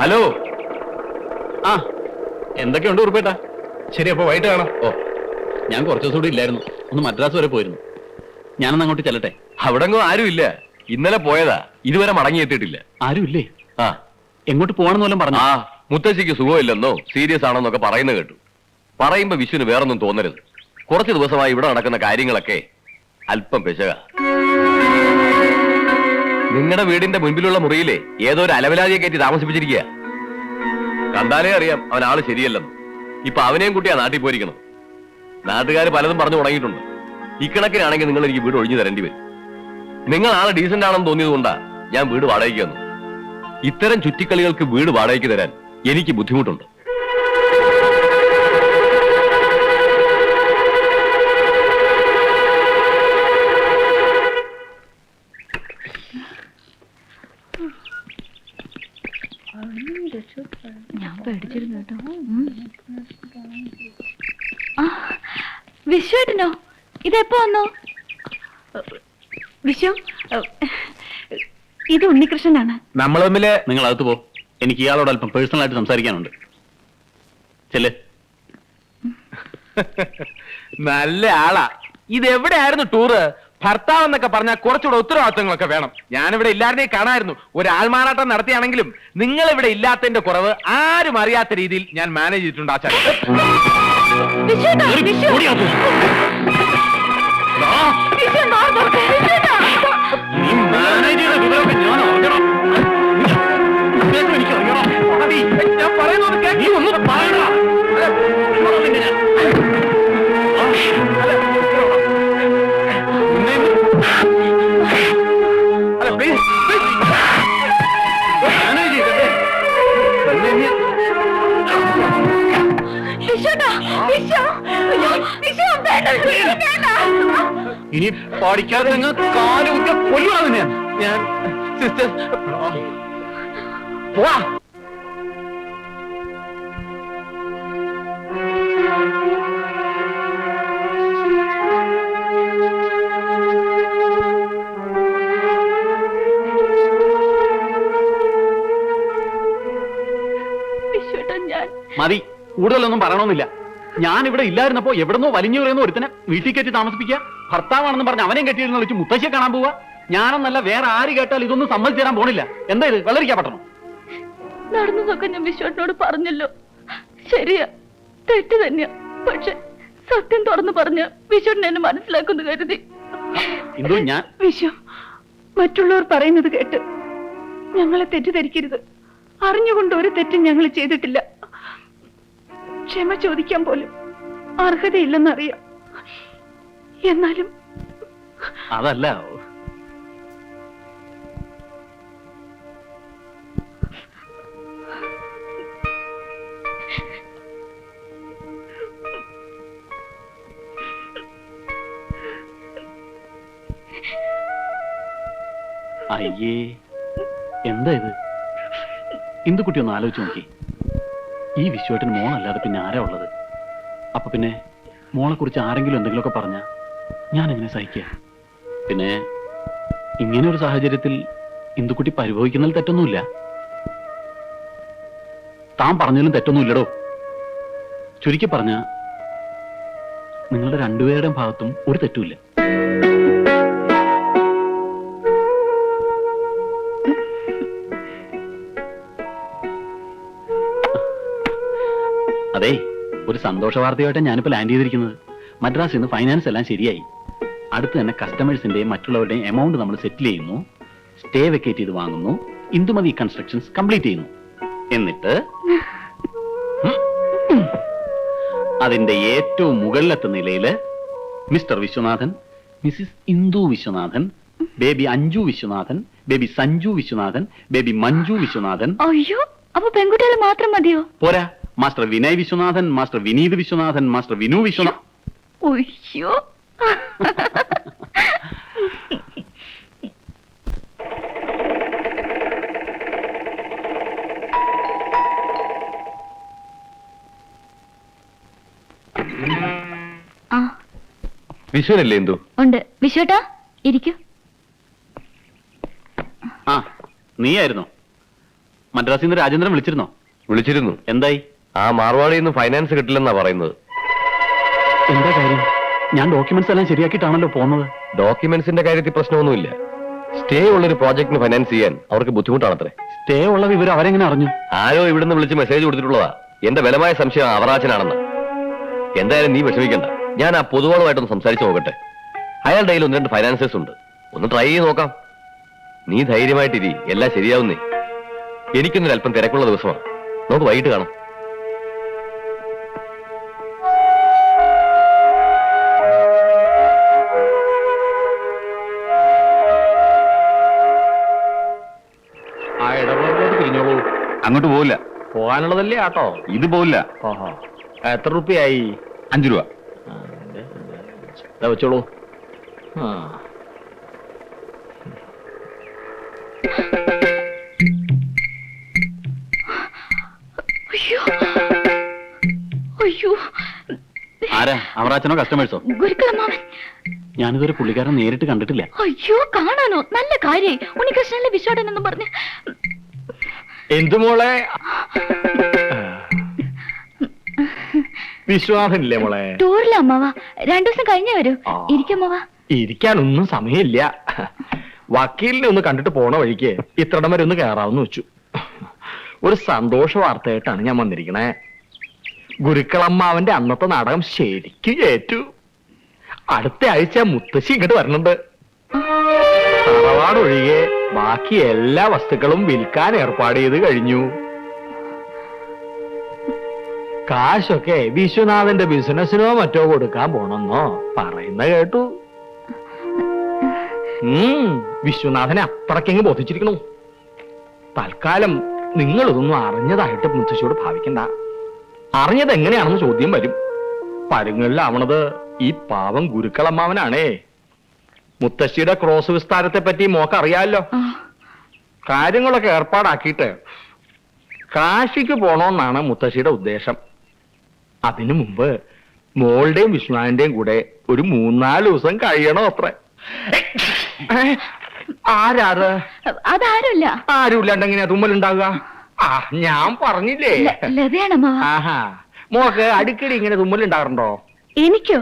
Hello. ആ എന്തൊക്കെയുണ്ട് ഉറുപ്പേട്ടാ? ശരി അപ്പൊ വൈകിട്ട് കാണാം. ഓ ഞാൻ കുറച്ച് ദിവസം കൂടി ഇല്ലായിരുന്നു. ഒന്ന് മദ്രാസ് വരെ പോയിരുന്നു. ഞാനൊന്ന് അങ്ങോട്ട് ചെല്ലട്ടെ? അവിടെങ്ങും ആരുമില്ല ഇന്നലെ പോയതാ. ഇതുവരെ മടങ്ങി എത്തിയിട്ടില്ല ആരുമില്ലേ ആ. എങ്ങോട്ട് പോകണമെന്ന് വല്ലതും പറഞ്ഞു? ആ മുത്തശ്ശിക്ക് സുഖമില്ലെന്നോ സീരിയസ് ആണെന്നൊക്കെ പറയുന്നത് കേട്ടു. പറയുമ്പോ വിഷുവിന് വേറൊന്നും തോന്നരുത്. കുറച്ച് ദിവസമായി ഇവിടെ നടക്കുന്ന കാര്യങ്ങളൊക്കെ അല്പം പെശക. നിങ്ങളുടെ വീടിന്റെ മുൻപിലുള്ള മുറിയിലെ ഏതോ ഒരു അലവലാതിയെ കയറ്റി താമസിപ്പിച്ചിരിക്കുക? കണ്ടാലേ അറിയാം അവൻ ആൾ ശരിയല്ലെന്ന്. ഇപ്പൊ അവനെയും കുട്ടിയാ നാട്ടിൽ പോയിരിക്കണം നാട്ടുകാർ പലതും പറഞ്ഞു തുടങ്ങിയിട്ടുണ്ട്. ഇക്കണക്കിനാണെങ്കിൽ നിങ്ങൾ എനിക്ക് വീട് ഒഴിഞ്ഞു തരേണ്ടി വരും. നിങ്ങൾ ആളെ ഡീസന്റ് ആണെന്ന് തോന്നിയത് കൊണ്ടാ ഞാൻ വീട് വാടകയ്ക്ക് വന്നു ഇത്തരം ചുറ്റിക്കളികൾക്ക് വീട് വാടകയ്ക്ക് തരാൻ എനിക്ക് ബുദ്ധിമുട്ടുണ്ട്. ഇതെപ്പോ വന്നു? വിശു ഇത് ഉണ്ണികൃഷ്ണനാണ്. നമ്മൾ തമ്മിൽ നിങ്ങൾ അകത്ത് പോ. എനിക്ക് ഇയാളോട് അല്പം പേഴ്സണൽ ആയിട്ട് സംസാരിക്കാനുണ്ട്. ചെല്ല്. നല്ല ആളാ. ഇത് എവിടെയായിരുന്നു ടൂറ് ഭർത്താവ് എന്നൊക്കെ പറഞ്ഞാൽ കുറച്ചുകൂടെ ഉത്തരവാദിത്തങ്ങളൊക്കെ വേണം. ഞാനിവിടെ ഇല്ലാതെ കാണായിരുന്നു. ഒരു ആൾമാറാട്ടം നടത്തിയാണെങ്കിലും നിങ്ങൾ ഇവിടെ ഇല്ലാത്തതിന്റെ കുറവ് ആരും അറിയാത്ത രീതിയിൽ ഞാൻ മാനേജ് ചെയ്തിട്ടുണ്ട് ആചാര്യ വിശ്വ. വിശ്വ, വേണ്ട, വിശ്വ, വേണ്ട. ഇനി പഠിക്കാതെ നിങ്ങൾ കാൽ കുത്തിയ കൊല്ലുവാണ് ഞാൻ ഞാൻ സിസ്റ്റർ പോവാ. ഞാൻ. മതി. കൂടുതലൊന്നും പറയണമെന്നില്ല. ഞാൻ ഇവിടെ ഇല്ലായിരുന്നപ്പോ എവിടുന്നോ വലിഞ്ഞു പറയുന്ന ഒരുത്തനെ വീട്ടിൽ കയറ്റി താമസിപ്പിക്കുക. ഭർത്താവാണെന്ന് പറഞ്ഞ് അവനെയും കെട്ടിയിരുന്ന വിളിച്ച് മുത്തശ്ശിയെ കാണാൻ പോവുക. ഞാനെന്നല്ല വേറെ ആര് കേട്ടാൽ ഇതൊന്നും സമ്മതിച്ചു തരാൻ പോണില്ല. എന്താ ഇത്? വെള്ളരിക്കാ പറ്റണം നടന്നതൊക്കെ ഞാൻ വിശ്വനോട് പറഞ്ഞല്ലോ. ശരിയാ. തെറ്റ് തന്നെയാ. പക്ഷെ സത്യം തുറന്നു പറഞ്ഞ വിശ്വൻ എന്നെ മനസ്സിലാക്കുന്നു കരുതി. ഞാൻ വിശ്വ മറ്റുള്ളവർ പറയുന്നത് കേട്ട് ഞങ്ങളെ തെറ്റിദ്ധരിക്കരുത്. അറിഞ്ഞുകൊണ്ട് ഒരു തെറ്റും ഞങ്ങൾ ചെയ്തിട്ടില്ല. ക്ഷമ ചോദിക്കാൻ പോലും അർഹതയില്ലെന്നറിയാം. എന്നാലും അതല്ല. അയ്യേ എന്താ ഇത്? ഇന്ദുക്കുട്ടി ഒന്ന് ആലോചിച്ച് നോക്കി. ഈ വിശ്വട്ടിന് മോളല്ലാതെ പിന്നെ ആരാ ഉള്ളത്? അപ്പൊ പിന്നെ മോളെ കുറിച്ച് ആരെങ്കിലും എന്തെങ്കിലുമൊക്കെ പറഞ്ഞ ഞാൻ എങ്ങനെ സഹിക്കുക പിന്നെ ഇങ്ങനെ ഒരു സാഹചര്യത്തിൽ ഇന്ദുക്കുട്ടി പരിഭവിക്കുന്നതിൽ തെറ്റൊന്നുമില്ല. താൻ പറഞ്ഞതിലും തെറ്റൊന്നുമില്ലടോ. ചുരുക്കി പറഞ്ഞ നിങ്ങളുടെ രണ്ടുപേരുടെയും ഭാഗത്തും ഒരു തെറ്റുമില്ല. ഒരു സന്തോഷ വാർത്തയായിട്ട് ഞാനിപ്പോൾ ലാൻഡ് ചെയ്തിരിക്കുന്നത്. മദ്രാസിൽ നിന്ന് ഫൈനാൻസ് എല്ലാം ശരിയായി. അടുത്ത് തന്നെ കസ്റ്റമേഴ്സിന്റെയും മറ്റുള്ളവരുടെയും എമൗണ്ട് നമ്മൾ സെറ്റിൽ ചെയ്യുന്നു. സ്റ്റേ വെക്കേറ്റ് ചെയ്ത് വാങ്ങുന്നു. ഇന്ദുമതി കൺസ്ട്രക്ഷൻസ് കംപ്ലീറ്റ് ചെയ്യുന്നു. എന്നിട്ട് അതിന്റെ ഏറ്റവും മുകളിലത്തെ നിലയിൽ mister Viswanathan missus Indu Viswanathan baby Anju Viswanathan baby Sanju Viswanathan baby Manju Viswanathan. അയ്യോ അപ്പൊ പെൺകുട്ടികൾ മാത്രം മതിയോ? പോരാ. Master Vinay Viswanathan master Vineeth Viswanathan master Vinu Viswanath വിശ്വനല്ലേ ആ. വിഷുവിനല്ലേ എന്തു? ഉണ്ട്. വിശ്വട്ടാ ഇരിക്കൂ. ആ നീയായിരുന്നോ. മദ്രാസിൽ നിന്ന് രാജേന്ദ്രൻ വിളിച്ചിരുന്നോ? വിളിച്ചിരുന്നു. എന്തായി? ആ മാർവാടിയിൽ നിന്ന് ഫൈനാൻസ് കിട്ടില്ലെന്നാ പറയുന്നത്. എന്താ കാര്യം? ഞാൻ ഡോക്യുമെന്റ്സ് എല്ലാം ശരിയാക്കിയിട്ടാണല്ലോ പോകുന്നത് ഡോക്യുമെന്റ്സിന്റെ കാര്യത്തിൽ പ്രശ്നമൊന്നുമില്ല. സ്റ്റേ ഉള്ളൊരു പ്രോജക്റ്റിന് ഫൈനാൻസ് ചെയ്യാൻ അവർക്ക് ബുദ്ധിമുട്ടാണത്രേ. സ്റ്റേ ഉള്ള വിവരം അവരെങ്ങനെ അറിഞ്ഞു? ആരോ ഇവിടുന്ന് വിളിച്ച് മെസ്സേജ് കൊടുത്തിട്ടുള്ളതാ. എന്റെ ബലമായ സംശയം അവറാച്ചനാണെന്ന്. എന്തായാലും നീ വിഷമിക്കണ്ട. ഞാൻ ആ പൊതുവാളുമായിട്ടൊന്ന് സംസാരിച്ചു നോക്കട്ടെ. അയാളുടെ കയ്യിൽ ഒന്ന് രണ്ട് ഫൈനാൻസേഴ്സ് ഉണ്ട്. ഒന്ന് ട്രൈ ചെയ്ത് നോക്കാം. നീ ധൈര്യമായിട്ടിരി. എല്ലാം ശരിയാവുന്നേ. എനിക്കൊന്നൊരു അല്പം തിരക്കുള്ള ദിവസമാണ്. നമുക്ക് വൈകിട്ട് കാണാം. ആ ഇടപാടിലോട്ട് തിരിഞ്ഞോളൂ അങ്ങോട്ട് പോവില്ല. പോകാനുള്ളതല്ലേ ആട്ടോ? ഇത് പോവില്ല. ഓഹോ എത്ര റുപ്യായി? അഞ്ചു രൂപ. വെച്ചോളൂ. ആ. ആരാ? അവറാച്ചനോ കസ്റ്റമേഴ്സോ ഞാനിതൊരു പുള്ളിക്കാരൻ നേരിട്ട് കണ്ടിട്ടില്ല. അയ്യോ കാണാനോ? നല്ല കാര്യായി ഉണ്ണികൃഷ്ണനിലെ വിശ്വാടൻ എന്ന് പറഞ്ഞ്. എന്തു മോളെ? വിശ്വാസമില്ലേ മോളെ? ടൂറിലെ അമ്മാവ. രണ്ടു ദിവസം കഴിഞ്ഞേ വരൂ. ഇരിക്കമ്മാവ ഇരിക്കാനൊന്നും സമയമില്ല. വക്കീലിനെ ഒന്ന് കണ്ടിട്ട് പോണ വഴിക്ക് ഇത്രടം വരെ ഒന്ന് കയറാമെന്ന് വെച്ചു. ഒരു സന്തോഷ വാർത്തയായിട്ടാണ് ഞാൻ വന്നിരിക്കണേ. ഗുരുക്കളമ്മാവന്റെ അന്നത്തെ നാടകം ശരിക്കും ഏറ്റു. അടുത്ത ആഴ്ച മുത്തശ്ശി ഇങ്ങോട്ട് വരണുണ്ട്. തറവാട് ഒഴികെ ബാക്കി എല്ലാ വസ്തുക്കളും വിൽക്കാൻ ഏർപ്പാട് ചെയ്ത് കഴിഞ്ഞു. കാശൊക്കെ വിശ്വനാഥന്റെ ബിസിനസ്സിനോ മറ്റോ കൊടുക്കാൻ പോണെന്നോ പറയുന്ന കേട്ടു. വിശ്വനാഥനെ അത്രക്കെങ്ങ് ബോധിച്ചിരിക്കണു. തൽക്കാലം നിങ്ങൾ ഇതൊന്നും അറിഞ്ഞതായിട്ട് മുത്തശ്ശിയോട് ഭാവിക്കണ്ട. അറിഞ്ഞത് എങ്ങനെയാണെന്ന് ചോദ്യം വരും. പരുങ്ങളിലാവണത് ഈ പാവം ഗുരുക്കളമ്മാവനാണേ. മുത്തശ്ശിയുടെ ക്രോസ് വിസ്താരത്തെ പറ്റി മോക്ക് അറിയാമല്ലോ കാര്യങ്ങളൊക്കെ ഏർപ്പാടാക്കിയിട്ട് കാശിക്ക് പോണോന്നാണ് മുത്തശ്ശിയുടെ ഉദ്ദേശം. അതിനു മുമ്പ് മോളുടെയും വിഷ്ണുവിന്റെയും കൂടെ ഒരു മൂന്നാൽ ദിവസം കഴിയണോ അത്ര. ആരാത്? അതാരുമില്ല ആരുമില്ലാണ്ട് എങ്ങനെയാ തുമ്മലുണ്ടാവുക? ആ ഞാൻ പറഞ്ഞില്ലേ. ആഹാ. മോക്ക് അടിക്കടി ഇങ്ങനെ തുമ്മലുണ്ടാകാറുണ്ടോ? എനിക്കോ?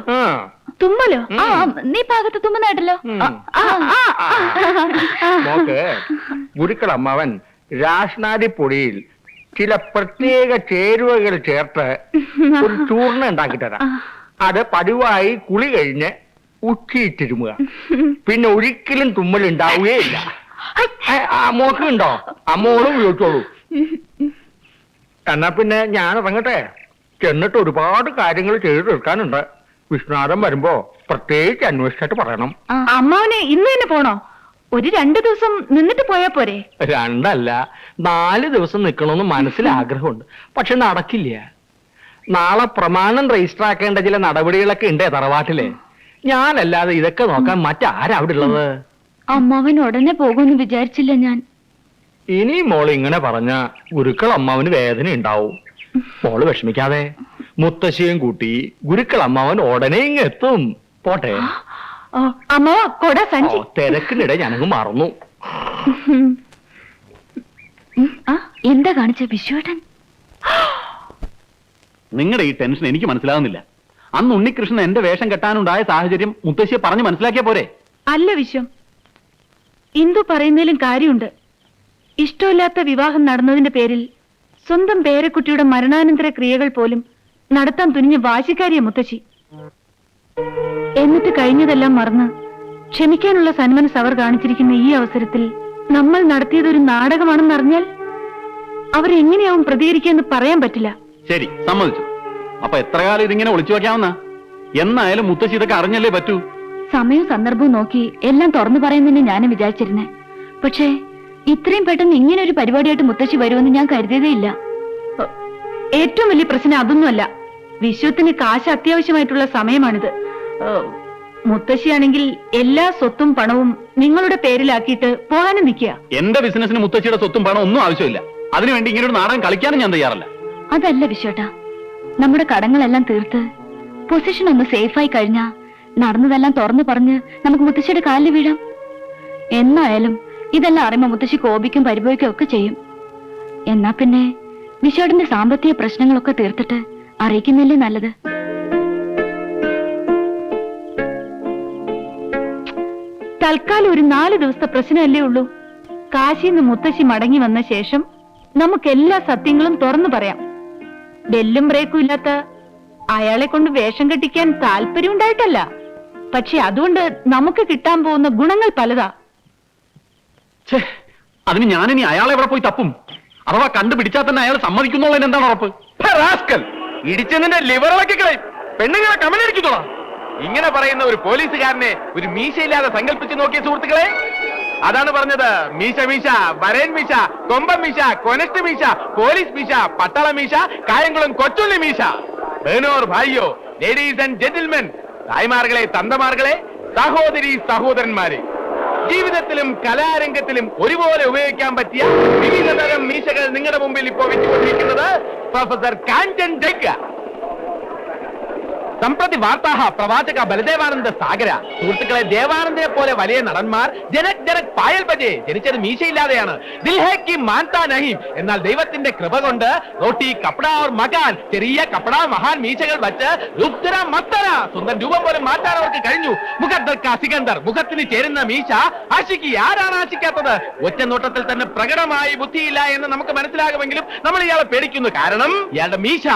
തുമ്മലോ? ആ നീ ഭാഗത്ത് തുമ്മുന്നായിട്ടല്ലോ ഉം. ആ, ആ, പൊടിയിൽ ആ. മോക്ക് ഗുരുക്കളമ്മാവൻ രാഷ്നാദിപ്പൊടിയിൽ ചില പ്രത്യേക ചേരുവകൾ ചേർത്ത് ഒരു ചൂർണ ഉണ്ടാക്കി തരാം. അത് പതിവായി കുളി കഴിഞ്ഞ് ഉച്ചിയിട്ടിരുമുക. പിന്നെ ഒരിക്കലും തുമ്മൽ ഉണ്ടാവുകയില്ല ആ മോക്ക് ഉണ്ടോ? അമ്മോളും ഉപയോഗിച്ചോളൂ. എന്നാ പിന്നെ ഞാൻ ഇറങ്ങട്ടെ ചെന്നിട്ട് ഒരുപാട് കാര്യങ്ങൾ ചെയ്തു തീർക്കാനുണ്ട്. വിഷ്ണുനാഥൻ വരുമ്പോ പ്രത്യേകിച്ച് അന്വേഷിച്ചിട്ട് പറയണം. അമ്മാവനെ ഇന്ന് തന്നെ പോണോ? ഒരു രണ്ടു ദിവസം നിന്നിട്ട് പോയാ പോരെ? രണ്ടല്ല നാല് ദിവസം നിൽക്കണമെന്ന് മനസ്സിൽ ആഗ്രഹമുണ്ട്. പക്ഷെ നടക്കില്ല. നാളെ പ്രമാണം രജിസ്റ്റർ ആക്കേണ്ട ചില നടപടികളൊക്കെ ഉണ്ട് തറവാട്ടിലെ. ഞാനല്ലാതെ ഇതൊക്കെ നോക്കാൻ മറ്റാരാ അവിടെ ഉള്ളത്? അമ്മാവൻ ഉടനെ പോകുമെന്ന് വിചാരിച്ചില്ല ഞാൻ. ഇനി മോൾ ഇങ്ങനെ പറഞ്ഞ ഗുരുക്കൾ അമ്മാവന് വേദന ഉണ്ടാവും മോൾ വിഷമിക്കാതെ. മുത്തശ്ശിയും കൂട്ടി ഗുരുക്കൾ അമ്മാവൻ ഉടനെ ഇങ്ങ് എത്തും. പോട്ടെ. അമ്മാവ കൊട സഞ്ചി തിരക്കിനിടെ ഞാനങ്ങ് മറന്നു. ആ എന്താ കാണിച്ച വിശ്വേട്ടൻ? നിങ്ങളുടെ ഈ ടെൻഷൻ എനിക്ക് മനസ്സിലാവുന്നില്ല. അന്ന് ഉണ്ണികൃഷ്ണൻ എന്റെ വേഷം കെട്ടാനുണ്ടായ സാഹചര്യം മുത്തശ്ശിയെ പറഞ്ഞു മനസ്സിലാക്കിയ പോരെ? അല്ല വിശ്വം. ഇന്ദു പറയുന്നതിലും കാര്യമുണ്ട്. ഇഷ്ടമില്ലാത്ത വിവാഹം നടന്നതിന്റെ പേരിൽ സ്വന്തം പേരക്കുട്ടിയുടെ മരണാനന്തര ക്രിയകൾ പോലും നടത്താൻ തുനിഞ്ഞ വാശിക്കാരിയ മുത്തശ്ശി. എന്നിട്ട് കഴിഞ്ഞതെല്ലാം മറന്ന് ക്ഷമിക്കാനുള്ള സന്മനസ് അവർ കാണിച്ചിരിക്കുന്ന ഈ അവസരത്തിൽ നമ്മൾ നടത്തിയതൊരു നാടകമാണെന്നറിഞ്ഞാൽ അവരെങ്ങനെയാവും പ്രതികരിക്കുക പറയാൻ പറ്റില്ല. ശരി സമ്മതിച്ചു. അപ്പൊ എത്ര കാലം ഇതിങ്ങനെ ഒളിച്ചു വെക്കാവുന്ന എന്നായാലും മുത്തശ്ശി ഇതൊക്കെ അറിഞ്ഞല്ലേ പറ്റൂ? സമയവും സന്ദർഭവും നോക്കി എല്ലാം തുറന്നു പറയുന്നതിന് ഞാനും വിചാരിച്ചിരുന്നേ. പക്ഷേ ഇത്രയും പെട്ടെന്ന് ഇങ്ങനെ ഒരു പരിപാടിയായിട്ട് മുത്തശ്ശി വരുമെന്ന് ഞാൻ കരുതിയതേ ഇല്ല. ഏറ്റവും വലിയ പ്രശ്നം അതൊന്നുമല്ല. വിശ്വത്തിന് കാശ് അത്യാവശ്യമായിട്ടുള്ള സമയമാണിത്. മുത്തശ്ശിയാണെങ്കിൽ എല്ലാ സ്വത്തും പണവും നിങ്ങളുടെ പേരിലാക്കിയിട്ട് പോകാനും നിൽക്കുക. എന്റെ ബിസിനസിന് മുത്തശ്ശിയുടെ സ്വത്തും പണം ഒന്നും ആവശ്യമില്ല. അതിനുവേണ്ടി ഇങ്ങനെ ഒരു നാടകം കളിക്കാനും ഞാൻ തയ്യാറല്ല. അതല്ല വിശ്വട്ടാ. നമ്മുടെ കടങ്ങളെല്ലാം തീർത്ത് പൊസിഷൻ ഒന്ന് സേഫായി കഴിഞ്ഞാ നടന്നതെല്ലാം തുറന്നു പറഞ്ഞ് നമുക്ക് മുത്തശ്ശിയുടെ കാലിൽ വീഴാം. എന്നായാലും ഇതെല്ലാം അറിയുമ്പോ മുത്തശ്ശി കോപിക്കും പരിഭവിക്കും ഒക്കെ ചെയ്യും. എന്നാ പിന്നെ വിശോടിന്റെ സാമ്പത്തിക പ്രശ്നങ്ങളൊക്കെ തീർത്തിട്ട് അറിയിക്കുന്നില്ലേ നല്ലത്? തൽക്കാലം ഒരു നാല് ദിവസത്തെ പ്രശ്നമല്ലേ ഉള്ളൂ. കാശിന്ന് മുത്തശ്ശി മടങ്ങി വന്ന ശേഷം നമുക്ക് എല്ലാ സത്യങ്ങളും തുറന്നു പറയാം. ബെല്ലും ബ്രേക്കും ഇല്ലാത്ത അയാളെ കൊണ്ട് വേഷം കെട്ടിക്കാൻ താല്പര്യം ഉണ്ടായിട്ടല്ല. പക്ഷെ അതുകൊണ്ട് നമുക്ക് കിട്ടാൻ പോകുന്ന ഗുണങ്ങൾ പലതാ. അതിന് ഞാനിനി അയാളെ എവിടെ പോയി തപ്പും? അഥവാ കണ്ടുപിടിച്ചാൽ തന്നെ അയാൾ സമ്മതിക്കുന്നുള്ളതിന് എന്താണ് ഉറപ്പ്? റാസ്കൽ ഇടിച്ച് നിന്റെ ലിവർ ഇളക്കി കളയും. പെണ്ണുങ്ങളെ കമലടിക്കുന്നോളാം ഇങ്ങനെ പറയുന്ന ഒരു പോലീസുകാരനെ ഒരു മീശയില്ലാതെ സങ്കല്പിച്ച് നോക്കിയ സുഹൃത്തുക്കളെ അതാണ് പറഞ്ഞത് മീശ മീശ വരേൻ മീശ കൊമ്പൻ മീശ കൊനസ്റ്റ് മീശ പോലീസ് മീശ പട്ടാള മീശ കായംകുളം കൊച്ചുള്ളി മീശ. ബേനോർ ഭായിയോ ലേഡീസ് ആൻഡ് ജെന്റിൽമെൻ തായ്മാർകളെ തന്തമാർകളെ സഹോദരി സഹോദരന്മാരെ. ജീവിതത്തിലും കലാരംഗത്തിലും ഒരുപോലെ ഉപയോഗിക്കാൻ പറ്റിയ വിവിധ തരം മീശകൾ നിങ്ങളുടെ മുമ്പിൽ ഇപ്പോൾ വെച്ചുകൊണ്ടിരിക്കുന്നത് പ്രൊഫസർ കാഞ്ചൻ ജഗ്ഗ സംപ്രതി വാർത്താഹ പ്രവാചക ബലദേവാനന്ദ സാഗര. സുഹൃത്തുക്കളെ ദേവാനന്ദനെ പോലെ വലിയ നടന്മാർ ജനക് ജനക് പായൽ ബജെ ജനിച്ചത് മീശയില്ലാതെയാണ്. ദിൽഹേക്ക് മാൻതാ നഹീം. എന്നാൽ ദൈവത്തിന്റെ കൃപ കൊണ്ട് റോട്ടി കപ്പട ഓർ മകാൻ ചെറിയ കപ്പട മഹാൻ മീശകൾ വച്ച് ലുപ്തര മത്തര സ്വന്തം രൂപം പോലും മാറ്റാൻ അവർക്ക് കഴിഞ്ഞു. മുഖദ്ദർക്ക സികന്ദർ മുഖത്തിന് ചേരുന്ന മീശ ആശിക്ക് ആരാണ് ആശിക്കാത്തത്? ഒറ്റ നോട്ടത്തിൽ തന്നെ പ്രകടമായി ബുദ്ധിയില്ല എന്ന് നമുക്ക് മനസ്സിലാകുമെങ്കിലും നമ്മൾ ഇയാളെ പേടിക്കുന്നു. കാരണം ഇയാളുടെ മീശ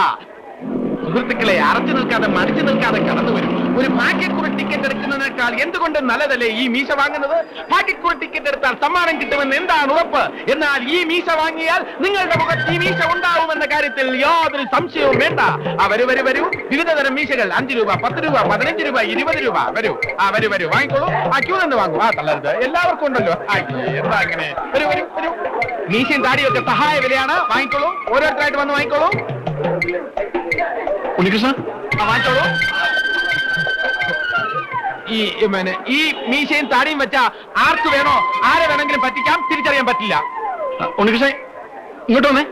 സുഹൃത്തുക്കളെ അറച്ചു നിൽക്കാതെ മടിച്ചു നിൽക്കാതെ കടന്നു വരും. ഒരു പാക്കറ്റ് കുറി ടിക്കറ്റ് എടുക്കുന്നതിനേക്കാൾ എന്തുകൊണ്ട് നല്ലതല്ലേ ഈ മീശ വാങ്ങുന്നത്? പാക്കറ്റ് കുറി ടിക്കറ്റ് എടുത്താൽ സമ്മാനം കിട്ടുമെന്ന് എന്താണ് ഉറപ്പ്? എന്നാൽ ഈ മീശ വാങ്ങിയാൽ നിങ്ങളുടെ മുഖത്ത് ഈ മീശ ഉണ്ടാവുമെന്ന കാര്യത്തിൽ യാതൊരു സംശയവും വേണ്ട. ആ വരൂ വരൂ വിവിധ തരം മീശകൾ. അഞ്ചു രൂപ പത്ത് രൂപ പതിനഞ്ച് രൂപ ഇരുപത് രൂപ. വരൂ. ആ വരൂ വരൂ. വാങ്ങിക്കോളൂ. ആ ക്യൂ നിന്ന് വാങ്ങൂ. ആ തള്ളരുത്. എല്ലാവർക്കും ഉണ്ടല്ലോ. എന്താ അങ്ങനെ വരൂ വരൂ വരൂ. മീശയും താടിയൊക്കെ സഹായ വിലയാണ്. വാങ്ങിക്കോളൂ. ഓരോരുത്തരായിട്ട് വന്ന് വാങ്ങിക്കോളൂ. ഉണ്ണികൃഷ്ണ? മാറ്റോളൂ ഈ പിന്നെ ഈ മീശയും താടിയും വെച്ച ആർക്ക് വേണോ ആരെ വേണമെങ്കിലും പറ്റിക്കാം തിരിച്ചറിയാൻ പറ്റില്ല. ഉണ്ണികൃഷ്ണ ഇങ്ങോട്ട് വന്നേ.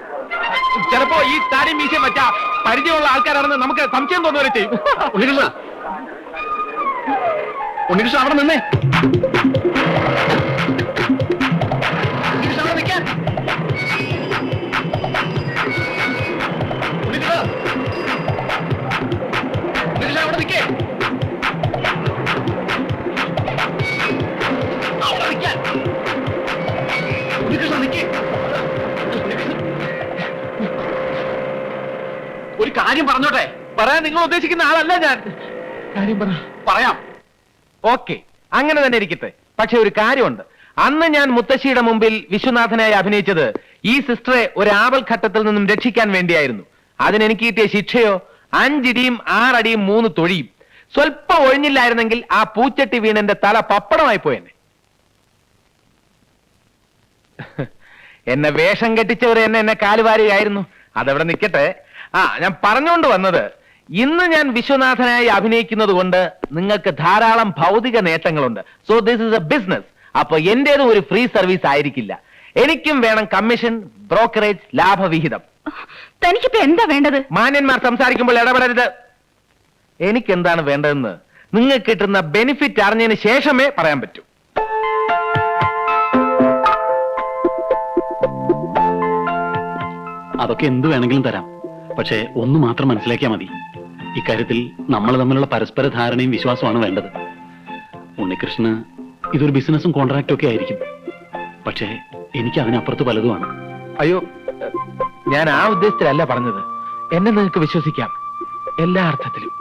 ചിലപ്പോ ഈ താടിയും മീശയും വെച്ച പരിചയമുള്ള ആൾക്കാരാണെന്ന് നമുക്ക് സംശയം തോന്നുവരെ ചെയ്യും. ഉണ്ണികൃഷ്ണ ഉണ്ണികൃഷ്ണ അവിടെ നിന്നേ. നിങ്ങൾ ഉദ്ദേശിക്കുന്ന ആളല്ല ഞാൻ. കാര്യം പറ. പറയാം. ഓക്കെ അങ്ങനെ തന്നെ ഇരിക്കട്ടെ. പക്ഷെ ഒരു കാര്യമുണ്ട്. അന്ന് ഞാൻ മുത്തശ്ശിയുടെ മുമ്പിൽ വിശ്വനാഥനായി അഭിനയിച്ചത് ഈ സിസ്റ്ററെ ഒരു ആവൽ ഘട്ടത്തിൽ നിന്നും രക്ഷിക്കാൻ വേണ്ടിയായിരുന്നു. അതിനെനിക്ക് കിട്ടിയ ശിക്ഷയോ? അഞ്ചിടിയും ആറടിയും മൂന്ന് തൊഴിയും. സ്വല്പം ഒഴിഞ്ഞില്ലായിരുന്നെങ്കിൽ ആ പൂച്ചട്ടി വീണന്റെ തല പപ്പടമായി പോയെന്നെ എന്നെ വേഷം കെട്ടിച്ചവർ എന്നെ എന്നെ കാലുവാരിയായിരുന്നു അതവിടെ നിൽക്കട്ടെ ആ ഞാൻ പറഞ്ഞുകൊണ്ട് വന്നത് ഇന്ന് ഞാൻ വിശ്വനാഥനായി അഭിനയിക്കുന്നത് കൊണ്ട് നിങ്ങൾക്ക് ധാരാളം ഭൗതിക നേട്ടങ്ങളുണ്ട്. So this is a business അപ്പൊ എന്റേത് ഒരു ഫ്രീ സർവീസ് ആയിരിക്കില്ല. എനിക്കും വേണം കമ്മീഷൻ ബ്രോക്കറേജ് ലാഭവിഹിതം. തനിക്കിപ്പോ എന്താ വേണ്ടത്? മാന്യന്മാർ സംസാരിക്കുമ്പോൾ ഇടപെടരുത്. എനിക്ക് എന്താണ് വേണ്ടതെന്ന് നിങ്ങൾക്ക് കിട്ടുന്ന ബെനിഫിറ്റ് അറിഞ്ഞതിന് ശേഷമേ പറയാൻ പറ്റൂ. അതൊക്കെ എന്ത് വേണമെങ്കിലും തരാം. പക്ഷേ ഒന്ന് മാത്രം മനസ്സിലാക്കിയാൽ മതി. ഇക്കാര്യത്തിൽ നമ്മൾ തമ്മിലുള്ള പരസ്പര ധാരണയും വിശ്വാസമാണ് വേണ്ടത്. ഉണ്ണികൃഷ്ണന് ഇതൊരു ബിസിനസ്സും കോൺട്രാക്റ്റും ഒക്കെ ആയിരിക്കും. പക്ഷേ എനിക്ക് അതിനപ്പുറത്ത് പലതുമാണ്. അയ്യോ ഞാൻ ആ ഉദ്ദേശത്തിലല്ല പറഞ്ഞത്. എന്നെ നിങ്ങൾക്ക് വിശ്വസിക്കാം. എല്ലാ അർത്ഥത്തിലും.